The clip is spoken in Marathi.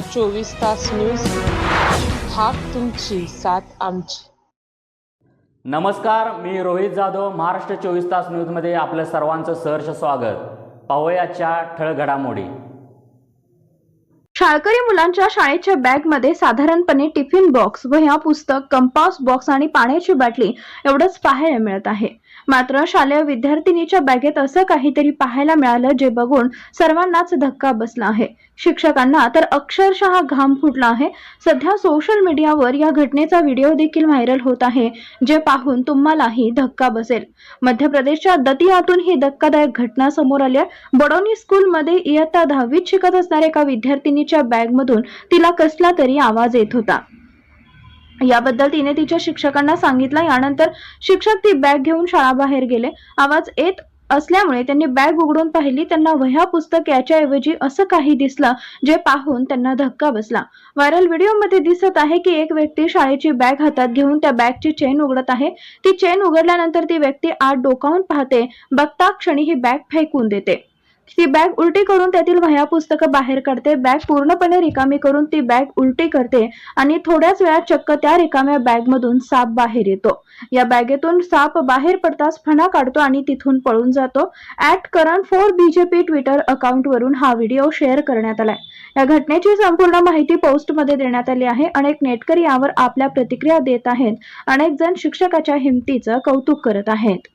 चोवीस तास न्यूज हाक तुमची साथ आमची. नमस्कार मी रोहित जाधव महाराष्ट्र चोवीस तास न्यूजमध्ये आपलं सर्वांचं सहर्ष स्वागत. पाहूयाच्या ठळक घडामोडी. शाळकरी मुलांच्या शाळेच्या बॅगमध्ये साधारणपणे टिफिन बॉक्स वह्या पुस्तक कंपास बॉक्स आणि पाण्याची बाटली एवढंच पाहायला मिळत आहे. मात्र शालेय विद्यार्थिनीच्या बॅगेत असं काहीतरी पाहायला मिळालं जे बघून सर्वांनाच धक्का बसला आहे. शिक्षकांना. तर अक्षरशः घाम फुटला आहे. सध्या सोशल मीडियावर या घटनेचा व्हिडिओ देखील व्हायरल होत आहे जे पाहून तुम्हालाही धक्का बसेल. मध्य प्रदेशच्या दतियातून ही धक्कादायक घटना समोर आली आहे. बडोनी स्कूलमध्ये इयत्ता दहावीत शिकत असणाऱ्या एका विद्यार्थिनीच्या बॅगमधून तिला कसला तरी आवाज येत होता. याबद्दल तिने तिच्या शिक्षकांना सांगितलं. यानंतर शिक्षक ती बॅग घेऊन शाळाबाहेर गेले. आवाज येत असल्यामुळे त्यांनी बॅग उघडून पाहिली. त्यांना वह्या पुस्तक याच्याऐवजी असं काही दिसलं जे पाहून त्यांना धक्का बसला. व्हायरल व्हिडिओमध्ये दिसत आहे की एक व्यक्ती शाळेची बॅग हातात घेऊन त्या बॅगची चेन उघडत आहे. ती चेन उघडल्यानंतर ती व्यक्ती आत डोकावून पाहते. बघता क्षणी ही बॅग फेकून देते. ती बॅग उलटी करून त्यातील वह्या पुस्तकं बाहेर काढते. बॅग पूर्णपणे रिकामी करून ती बॅग उलटी करते आणि थोड्याच वेळात चक्क त्या रिकाम्या बॅग मधून साप बाहेर येतो. या बॅगेतून साप बाहेर पडताच फणा काढतो आणि तिथून पळून जातो. At Karan four BJP twitter account वरून हा व्हिडिओ शेअर करण्यात आलाय. या घटनेची संपूर्ण माहिती पोस्टमध्ये देण्यात आली आहे. अनेक नेटकरी यावर आपल्या प्रतिक्रिया देत आहेत. अनेक जण शिक्षकाच्या हिमतीचं कौतुक करत आहेत.